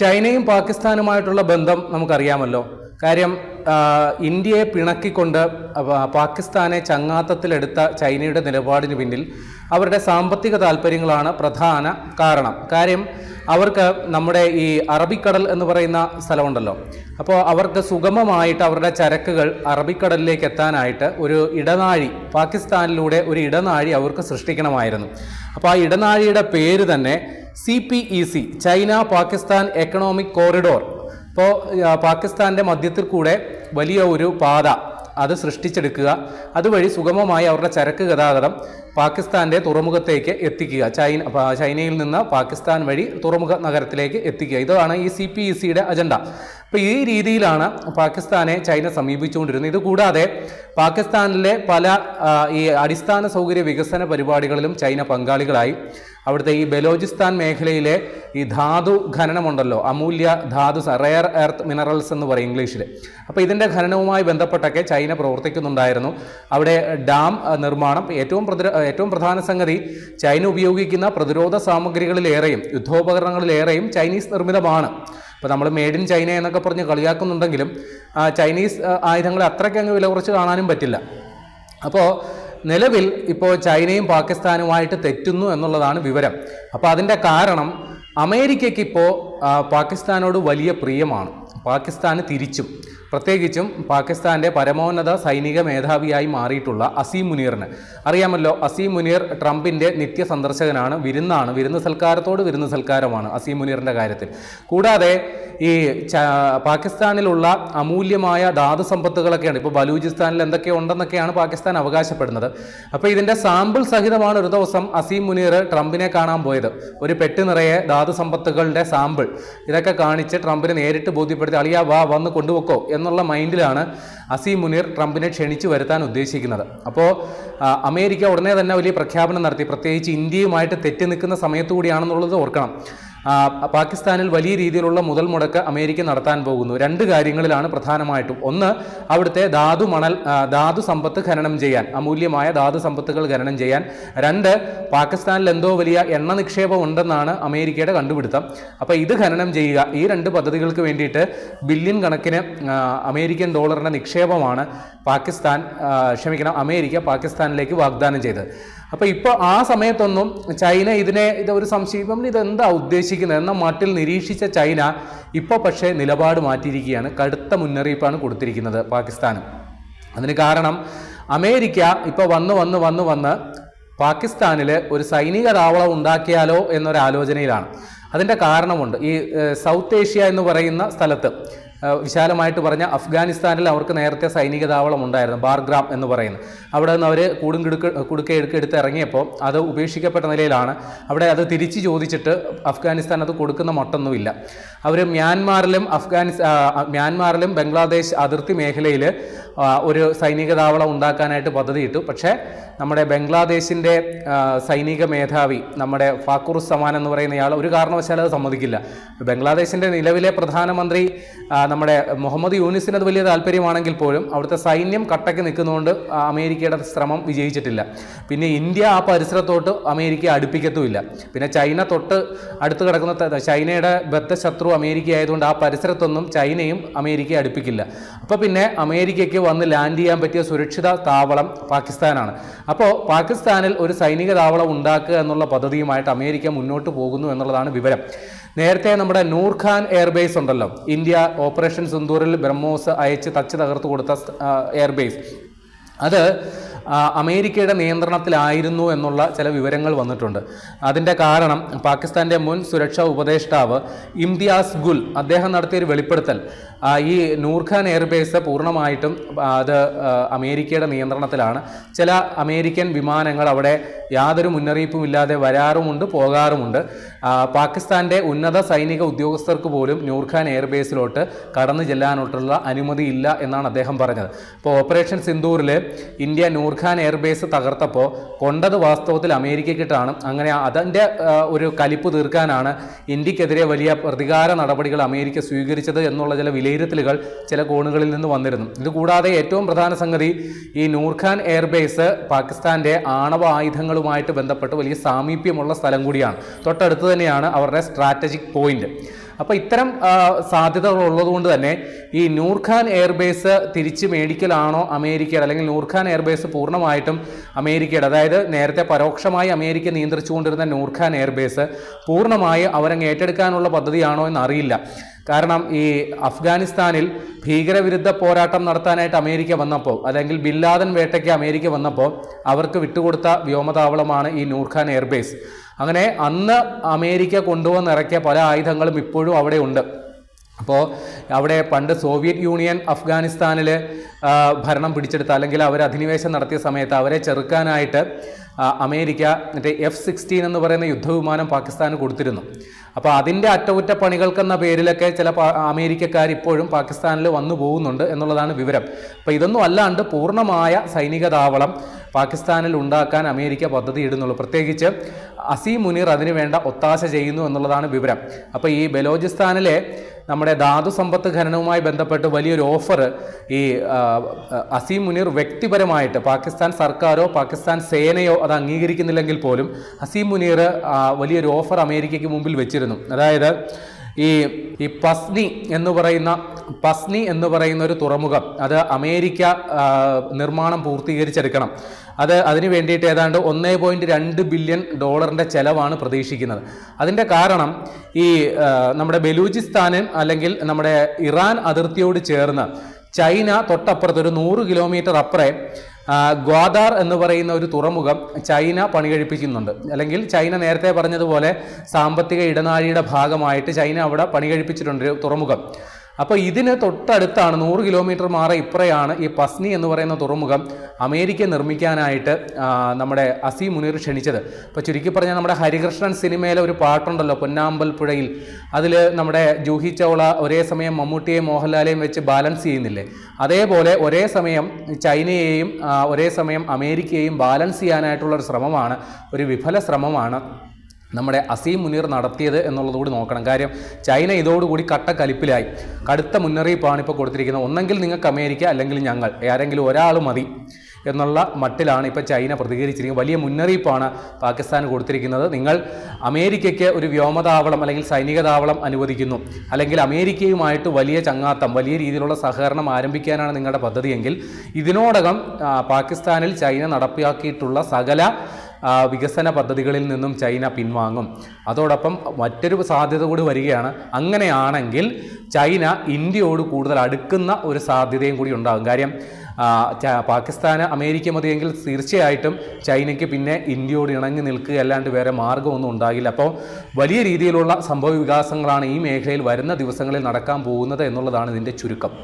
ചൈനയും പാകിസ്ഥാനുമായിട്ടുള്ള ബന്ധം നമുക്കറിയാമല്ലോ. കാര്യം ഇന്ത്യയെ പിണക്കിക്കൊണ്ട് പാകിസ്ഥാനെ ചങ്ങാത്തത്തിലെടുത്ത ചൈനയുടെ നിലപാടിന് പിന്നിൽ അവരുടെ സാമ്പത്തിക താല്പര്യങ്ങളാണ് പ്രധാന കാരണം. കാര്യം അവർക്ക് നമ്മുടെ ഈ അറബിക്കടൽ എന്ന് പറയുന്ന സ്ഥലമുണ്ടല്ലോ. അപ്പോൾ അവർക്ക് സുഗമമായിട്ട് അവരുടെ ചരക്കുകൾ അറബിക്കടലിലേക്ക് എത്താനായിട്ട് ഒരു ഇടനാഴി പാകിസ്ഥാനിലൂടെ ഒരു ഇടനാഴി അവർക്ക് സൃഷ്ടിക്കണമായിരുന്നു. അപ്പോൾ ആ ഇടനാഴിയുടെ പേര് തന്നെ C P E C China Pakistan economic corridor. ഇപ്പോൾ പാകിസ്ഥാന്റെ മധ്യത്തിൽ കൂടെ വലിയ ഒരു പാത. അത് സൃഷ്ടിച്ചെടുക്കുക. അതുവഴി സുഗമമായി അവരുടെ ചരക്ക് ഗതാഗതം പാകിസ്ഥാന്റെ തുറമുഖത്തേക്ക് എത്തിക്കുക. ചൈന ചൈനയിൽ നിന്ന് പാകിസ്ഥാൻ വഴി തുറമുഖ നഗരത്തിലേക്ക് എത്തിക്കുക. ഇതാണ് ഈ സി പി ഇ സിയുടെ അജണ്ട. അപ്പോൾ ഈ രീതിയിലാണ് പാകിസ്ഥാനെ ചൈന സമീപിച്ചുകൊണ്ടിരുന്നത്. ഇതുകൂടാതെ പാകിസ്ഥാനിലെ പല ഈ അടിസ്ഥാന സൗകര്യ വികസന പരിപാടികളിലും ചൈന പങ്കാളികളായി. അവിടുത്തെ ഈ ബലോചിസ്ഥാൻ മേഖലയിലെ ഈ ധാതു ഖനനമുണ്ടല്ലോ. അമൂല്യ ധാതു റയർ എർത്ത് മിനറൽസ് എന്ന് പറയും ഇംഗ്ലീഷിൽ അപ്പോൾ ഇതിന്റെ ഖനനവുമായി ബന്ധപ്പെട്ടൊക്കെ ചൈന പ്രവർത്തിക്കുന്നുണ്ടായിരുന്നു. അവിടെ ഡാം നിർമ്മാണം ഏറ്റവും ഏറ്റവും പ്രധാന സംഗതി ചൈന ഉപയോഗിക്കുന്ന പ്രതിരോധ സാമഗ്രികളിലേറെയും യുദ്ധോപകരണങ്ങളിലേറെയും ചൈനീസ് നിർമ്മിതമാണ്. ഇപ്പോൾ നമ്മൾ മെയ്ഡ് ഇൻ ചൈന എന്നൊക്കെ പറഞ്ഞ് കളിയാക്കുന്നുണ്ടെങ്കിലും ചൈനീസ് ആയുധങ്ങളെ അത്രയ്ക്ക് അങ്ങ് വില കുറച്ച് കാണാനും പറ്റില്ല. അപ്പോൾ നിലവിൽ ഇപ്പോൾ ചൈനയും പാകിസ്ഥാനുമായിട്ട് തെറ്റുന്നു എന്നുള്ളതാണ് വിവരം. അപ്പോൾ അതിന്റെ കാരണം അമേരിക്കയ്ക്ക് ഇപ്പോൾ പാകിസ്ഥാനോട് വലിയ പ്രിയമാണ്. പാകിസ്ഥാന് തിരിച്ചും. പ്രത്യേകിച്ചും പാകിസ്ഥാന്റെ പരമോന്നത സൈനിക മേധാവിയായി മാറിയിട്ടുള്ള അസീം മുനീറിന്. അറിയാമല്ലോ അസീം മുനീർ ട്രംപിന്റെ നിത്യ സന്ദർശകനാണ്. വിരുന്നാണ്. വിരുന്ന് സൽക്കാരത്തോട് വിരുന്ന് സൽക്കാരമാണ് അസീം മുനീറിന്റെ കാര്യത്തിൽ. കൂടാതെ ഈ പാകിസ്ഥാനിലുള്ള അമൂല്യമായ ധാതു സമ്പത്തുകളൊക്കെയാണ്. ഇപ്പോൾ ബലൂചിസ്ഥാനിൽ എന്തൊക്കെ ഉണ്ടെന്നൊക്കെയാണ് പാകിസ്ഥാൻ അവകാശപ്പെടുന്നത്. അപ്പോൾ ഇതിന്റെ സാമ്പിൾ സഹിതമാണ് ഒരു ദിവസം അസീം മുനീർ ട്രംപിനെ കാണാൻ പോയത്. ഒരു പെട്ടി നിറയെ ധാതു സമ്പത്തുകളുടെ സാമ്പിൾ. ഇതൊക്കെ കാണിച്ച് ട്രംപിനെ നേരിട്ട് ബോധ്യപ്പെടുത്തി അളിയാ വാ വന്ന് കൊണ്ടുപോക്കോ എന്നുള്ള മൈൻഡിലാണ് അസീം മുനീർ ട്രംപിനെ ക്ഷണിച്ചു വരുത്താൻ ഉദ്ദേശിക്കുന്നത്. അപ്പോൾ അമേരിക്ക ഉടനെ തന്നെ വലിയ പ്രഖ്യാപനം നടത്തി. പ്രത്യേകിച്ച് ഇന്ത്യയുമായിട്ട് തെറ്റി നിൽക്കുന്ന സമയത്തു കൂടിയാണെന്നുള്ളത് ഓർക്കണം. പാകിസ്ഥാനിൽ വലിയ രീതിയിലുള്ള മുതൽ മുടക്ക് അമേരിക്ക നടത്താൻ പോകുന്നു. രണ്ട് കാര്യങ്ങളിലാണ് പ്രധാനമായിട്ടും. ഒന്ന് അവിടുത്തെ ധാതു മണൽ ധാതു സമ്പത്ത് ഖനനം ചെയ്യാൻ അമൂല്യമായ ധാതു സമ്പത്തുകൾ ഖനനം ചെയ്യാൻ. രണ്ട് പാകിസ്ഥാനിൽ എന്തോ വലിയ എണ്ണ നിക്ഷേപം ഉണ്ടെന്നാണ് അമേരിക്കയുടെ കണ്ടുപിടുത്തം. അപ്പോൾ ഇത് ഖനനം ചെയ്യുക ഈ രണ്ട് പദ്ധതികൾക്ക് വേണ്ടിയിട്ട് ബില്യൺ കണക്കിന് അമേരിക്കൻ ഡോളറിന്റെ നിക്ഷേപമാണ് പാകിസ്ഥാൻ ക്ഷമിക്കണം അമേരിക്ക പാകിസ്ഥാനിലേക്ക് വാഗ്ദാനം ചെയ്തത്. അപ്പോൾ ഇപ്പോൾ ആ സമയത്തൊന്നും ചൈന ഇതിനെ ഇത് ഒരു സംശയം ഇതെന്താ ഉദ്ദേശിക്കുന്നത് എന്ന മട്ടിൽ നിരീക്ഷിച്ച ചൈന ഇപ്പോൾ പക്ഷേ നിലപാട് മാറ്റിയിരിക്കുകയാണ്. കടുത്ത മുന്നറിയിപ്പാണ് കൊടുത്തിരിക്കുന്നത് പാകിസ്ഥാന്. അതിന് കാരണം അമേരിക്ക ഇപ്പോൾ വന്ന് വന്ന് വന്ന് വന്ന് പാകിസ്ഥാനിൽ ഒരു സൈനിക താവളം ഉണ്ടാക്കിയാലോ എന്നൊരാലോചനയിലാണ്. അതിന്റെ കാരണമുണ്ട്. ഈ സൗത്ത് ഏഷ്യ എന്ന് പറയുന്ന സ്ഥലത്ത് വിശാലമായിട്ട് പറഞ്ഞ അഫ്ഗാനിസ്ഥാനിൽ അവർക്ക് നേരത്തെ സൈനിക താവളം ഉണ്ടായിരുന്നു ബാർഗ്രാം എന്ന് പറയുന്നത് അവിടെ നിന്ന് അവർ കൂടും കിടുക്ക് കുടുക്ക എടുക്കെടുത്ത് ഇറങ്ങിയപ്പോൾ അത് ഉപേക്ഷിക്കപ്പെട്ട നിലയിലാണ്. അവിടെ അത് തിരിച്ചു ചോദിച്ചിട്ട് അഫ്ഗാനിസ്ഥാൻ അത് കൊടുക്കുന്ന മട്ടൊന്നുമില്ല. അവർ മ്യാൻമാറിലും അഫ്ഗാനിസ് മ്യാൻമാറിലും ബംഗ്ലാദേശ് അതിർത്തി മേഖലയിൽ ഒരു സൈനിക താവളം ഉണ്ടാക്കാനായിട്ട് പദ്ധതിയിട്ടു. പക്ഷേ നമ്മുടെ ബംഗ്ലാദേശിന്റെ സൈനിക മേധാവി നമ്മുടെ ഫാക്കൂർ സമാൻ എന്ന് പറയുന്ന ഇയാൾ ഒരു കാരണവശാലും അത് സമ്മതിക്കില്ല. ബംഗ്ലാദേശിന്റെ നിലവിലെ പ്രധാനമന്ത്രി നമ്മുടെ മുഹമ്മദ് യൂനിസിന് അത് വലിയ താല്പര്യമാണെങ്കിൽ പോലും അവിടുത്തെ സൈന്യം കട്ടയ്ക്ക് നിൽക്കുന്നതുകൊണ്ട് അമേരിക്കയുടെ ശ്രമം വിജയിച്ചിട്ടില്ല. പിന്നെ ഇന്ത്യ ആ പരിസരത്തോട്ട് അമേരിക്ക അടുപ്പിക്കത്തുമില്ല. പിന്നെ ചൈന തൊട്ട് അടുത്ത് കിടക്കുന്ന ചൈനയുടെ ബദ്ധശത്രു അമേരിക്ക ആയതുകൊണ്ട് ആ പരിസരത്തൊന്നും ചൈനയും അമേരിക്കയെ അടുപ്പിക്കില്ല. അപ്പോൾ പിന്നെ അമേരിക്കയ്ക്ക് വന്ന് ലാൻഡ് ചെയ്യാൻ പറ്റിയ സുരക്ഷിത താവളം പാകിസ്ഥാനാണ്. അപ്പോൾ പാകിസ്ഥാനിൽ ഒരു സൈനിക താവളം ഉണ്ടാക്കുക എന്നുള്ള പദ്ധതിയുമായിട്ട് അമേരിക്ക മുന്നോട്ട് പോകുന്നു എന്നുള്ളതാണ് വിവരം. നേരത്തെ നമ്മുടെ നൂർഖാൻ എയർബേസ് ഉണ്ടല്ലോ. ഇന്ത്യ ഓപ്പറേഷൻ സിന്ദൂറിൽ ബ്രഹ്മോസ് അയച്ച് തച്ച് തകർത്ത് കൊടുത്ത എയർബേസ്. അത് അമേരിക്കയുടെ നിയന്ത്രണത്തിലായിരുന്നു എന്നുള്ള ചില വിവരങ്ങൾ വന്നിട്ടുണ്ട്. അതിന്റെ കാരണം പാകിസ്ഥാന്റെ മുൻ സുരക്ഷാ ഉപദേഷ്ടാവ് ഇംതിയാസ് ഗുൽ അദ്ദേഹം നടത്തിയൊരു വെളിപ്പെടുത്തൽ. ഈ നൂർഖാൻ എയർബേസ് പൂർണമായിട്ടും അത് അമേരിക്കയുടെ നിയന്ത്രണത്തിലാണ്. ചില അമേരിക്കൻ വിമാനങ്ങൾ അവിടെ യാതൊരു മുന്നറിയിപ്പും ഇല്ലാതെ വരാറുമുണ്ട് പോകാറുമുണ്ട്. പാകിസ്ഥാന്റെ ഉന്നത സൈനിക ഉദ്യോഗസ്ഥർക്ക് പോലും നൂർഖാൻ എയർബേസിലോട്ട് കടന്നു ചെല്ലാനോട്ടുള്ള അനുമതിയില്ല എന്നാണ് അദ്ദേഹം പറഞ്ഞത്. ഇപ്പോൾ ഓപ്പറേഷൻ സിന്ദൂറിൽ ഇന്ത്യ നൂർഖാൻ എയർബേസ് തകർത്തപ്പോൾ കൊണ്ടത് വാസ്തവത്തിൽ അമേരിക്കക്കിട്ടാണ് അങ്ങനെ അതിന്റെ ഒരു കലിപ്പ് തീർക്കാനാണ് ഇന്ത്യക്കെതിരെ വലിയ പ്രതികാര നടപടികൾ അമേരിക്ക സ്വീകരിച്ചത് എന്നുള്ള ചില വിലയിരുത്തലുകൾ ചില കോണുകളിൽ നിന്ന് വന്നിരുന്നു. ഇതുകൂടാതെ ഏറ്റവും പ്രധാന സംഗതി ഈ നൂർഖാൻ എയർബേസ് പാകിസ്ഥാന്റെ ആണവ ആയുധങ്ങളുമായിട്ട് ബന്ധപ്പെട്ട് വലിയ സാമീപ്യമുള്ള സ്ഥലം കൂടിയാണ്. തൊട്ടടുത്ത് തന്നെയാണ് അവരുടെ സ്ട്രാറ്റജിക് പോയിന്റ്. അപ്പോൾ ഇത്തരം സാധ്യതകൾ ഉള്ളതുകൊണ്ട് തന്നെ ഈ നൂർഖാൻ എയർബേസ് തിരിച്ച് മേടിക്കലാണോ അമേരിക്കയുടെ അല്ലെങ്കിൽ നൂർഖാൻ എയർബേസ് പൂർണമായിട്ടും അമേരിക്കയുടെ അതായത് നേരത്തെ പരോക്ഷമായി അമേരിക്ക നിയന്ത്രിച്ചുകൊണ്ടിരുന്ന നൂർഖാൻ എയർബേസ് പൂർണമായി അവരങ്ങ് ഏറ്റെടുക്കാനുള്ള പദ്ധതിയാണോ എന്ന് അറിയില്ല കാരണം ഈ അഫ്ഗാനിസ്ഥാനിൽ ഭീകരവിരുദ്ധ പോരാട്ടം നടത്താനായിട്ട് അമേരിക്ക വന്നപ്പോൾ അല്ലെങ്കിൽ ബില്ലാദൻ വേട്ടയ്ക്ക് അമേരിക്ക വന്നപ്പോൾ അവർക്ക് വിട്ടുകൊടുത്ത വ്യോമതാവളമാണ് ഈ നൂർഖാൻ എയർബേസ്. അങ്ങനെ അന്ന് അമേരിക്ക കൊണ്ടുവന്നിറക്കിയ പല ആയുധങ്ങളും ഇപ്പോഴും അവിടെ ഉണ്ട് അപ്പോൾ അവിടെ പണ്ട് സോവിയറ്റ് യൂണിയൻ അഫ്ഗാനിസ്ഥാനിൽ ഭരണം പിടിച്ചെടുത്ത അല്ലെങ്കിൽ അവർ അധിനിവേശം നടത്തിയ സമയത്ത് അവരെ ചെറുക്കാനായിട്ട് അമേരിക്ക മറ്റേ എഫ് സിക്സ്റ്റീൻ എന്ന് പറയുന്ന യുദ്ധവിമാനം പാകിസ്ഥാന് കൊടുത്തിരുന്നു. അപ്പോൾ അതിന്റെ അറ്റകുറ്റപ്പണികൾക്കെന്ന പേരിലൊക്കെ ചില അമേരിക്കക്കാർ ഇപ്പോഴും പാകിസ്ഥാനിൽ വന്നു പോകുന്നുണ്ട് എന്നുള്ളതാണ് വിവരം. അപ്പോൾ ഇതൊന്നും അല്ലാണ്ട് പൂർണമായ സൈനിക താവളം പാകിസ്ഥാനിൽ ഉണ്ടാക്കാൻ അമേരിക്ക പദ്ധതി ഇടുന്നുള്ളൂ പ്രത്യേകിച്ച് അസീം മുനീർ അതിനു വേണ്ട ഒത്താശ ചെയ്യുന്നു എന്നുള്ളതാണ് വിവരം. അപ്പോൾ ഈ ബലോചിസ്ഥാനിലെ നമ്മുടെ ധാതു സമ്പത്ത് ഖനനവുമായി ബന്ധപ്പെട്ട് വലിയൊരു ഓഫർ ഈ അസീം മുനീർ വ്യക്തിപരമായിട്ട് പാകിസ്ഥാൻ സർക്കാരോ പാകിസ്ഥാൻ സേനയോ അത് അംഗീകരിക്കുന്നില്ലെങ്കിൽ പോലും അസീം മുനീർ വലിയൊരു ഓഫർ അമേരിക്കയ്ക്ക് മുമ്പിൽ വെച്ചിരുന്നു. അതായത് ഈ ഈ പസ്നി എന്ന് പറയുന്ന പസ്നി എന്ന് പറയുന്ന ഒരു തുറമുഖം അത് അമേരിക്ക നിർമ്മാണം പൂർത്തീകരിച്ചെടുക്കണം. അത് അതിന് വേണ്ടിയിട്ട് ഏതാണ്ട് ഒന്നേ പോയിന്റ് രണ്ട് ബില്യൺ ഡോളറിന്റെ ചിലവാണ് പ്രതീക്ഷിക്കുന്നത്. അതിന്റെ കാരണം ഈ നമ്മുടെ ബലൂചിസ്ഥാനും അല്ലെങ്കിൽ നമ്മുടെ ഇറാൻ അതിർത്തിയോട് ചേർന്ന് ചൈന തൊട്ടപ്പുറത്ത് ഒരു നൂറ് കിലോമീറ്റർ അപ്പുറേ ഗ്വാദാർ എന്ന് പറയുന്ന ഒരു തുറമുഖം ചൈന പണി കഴിപ്പിക്കുന്നുണ്ട് അല്ലെങ്കിൽ ചൈന നേരത്തെ പറഞ്ഞതുപോലെ സാമ്പത്തിക ഇടനാഴിയുടെ ഭാഗമായിട്ട് ചൈന അവിടെ പണി കഴിപ്പിച്ചിട്ടുണ്ട് ഒരു തുറമുഖം. അപ്പോൾ ഇതിന് തൊട്ടടുത്താണ് നൂറ് കിലോമീറ്റർ മാറി ഇപ്പറയാണ് ഈ പസ്നി എന്ന് പറയുന്ന തുറമുഖം അമേരിക്ക നിർമ്മിക്കാനായിട്ട് നമ്മുടെ അസി മുനീർ ക്ഷണിച്ചത്. അപ്പോൾ ചുരുക്കി പറഞ്ഞാൽ നമ്മുടെ ഹരികൃഷ്ണൻ സിനിമയിലെ ഒരു പാട്ടുണ്ടല്ലോ പൊന്നാമ്പൽ പുഴയിൽ. അതിൽ നമ്മുടെ ജൂഹി ചൗള ഒരേ സമയം മമ്മൂട്ടിയെയും മോഹൻലാലെയും വെച്ച് ബാലൻസ് ചെയ്യുന്നില്ലേ? അതേപോലെ ഒരേ സമയം ചൈനയെയും ഒരേ സമയം അമേരിക്കയെയും ബാലൻസ് ചെയ്യാനായിട്ടുള്ള ഒരു ശ്രമമാണ് ഒരു വിഫല ശ്രമമാണ് നമ്മുടെ അസീം മുനീർ നടത്തിയത് എന്നുള്ളത് കൂടി നോക്കണം. കാര്യം ചൈന ഇതോടുകൂടി കട്ടക്കലിപ്പിലായി. കടുത്ത മുന്നറിയിപ്പാണ് ഇപ്പോൾ കൊടുത്തിരിക്കുന്നത്. ഒന്നെങ്കിൽ നിങ്ങൾക്ക് അമേരിക്ക അല്ലെങ്കിൽ ഞങ്ങൾ. ആരെങ്കിലും ഒരാൾ മതി എന്നുള്ള മട്ടിലാണ് ഇപ്പോൾ ചൈന പ്രതികരിച്ചിരിക്കുന്നത്. വലിയ മുന്നറിയിപ്പാണ് പാകിസ്ഥാൻ കൊടുത്തിരിക്കുന്നത്. നിങ്ങൾ അമേരിക്കയ്ക്ക് ഒരു വ്യോമതാവളം അല്ലെങ്കിൽ സൈനിക താവളം അനുവദിക്കുന്നു. അല്ലെങ്കിൽ അമേരിക്കയുമായിട്ട് വലിയ ചങ്ങാത്തം വലിയ രീതിയിലുള്ള സഹകരണം ആരംഭിക്കാനാണ് നിങ്ങളുടെ പദ്ധതിയെങ്കിൽ ഇതിനോടകം പാകിസ്ഥാനിൽ ചൈന നടപ്പിലാക്കിയിട്ടുള്ള സകല വികസന പദ്ധതികളിൽ നിന്നും ചൈന പിൻവാങ്ങും. അതോടൊപ്പം മറ്റൊരു സാധ്യത കൂടി വരികയാണ്. അങ്ങനെയാണെങ്കിൽ ചൈന ഇന്ത്യയോട് കൂടുതൽ അടുക്കുന്ന ഒരു സാധ്യതയും കൂടി ഉണ്ടാകും. കാര്യം പാകിസ്ഥാന് അമേരിക്ക മതിയെങ്കിൽ തീർച്ചയായിട്ടും ചൈനയ്ക്ക് പിന്നെ ഇന്ത്യയോട് ഇണങ്ങി നിൽക്കുക അല്ലാണ്ട് വേറെ മാർഗമൊന്നും ഉണ്ടാകില്ല. അപ്പോൾ വലിയ രീതിയിലുള്ള സംഭവ വികാസങ്ങളാണ് ഈ മേഖലയിൽ വരുന്ന ദിവസങ്ങളിൽ നടക്കാൻ പോകുന്നത് എന്നുള്ളതാണ് ഇതിന്റെ ചുരുക്കം.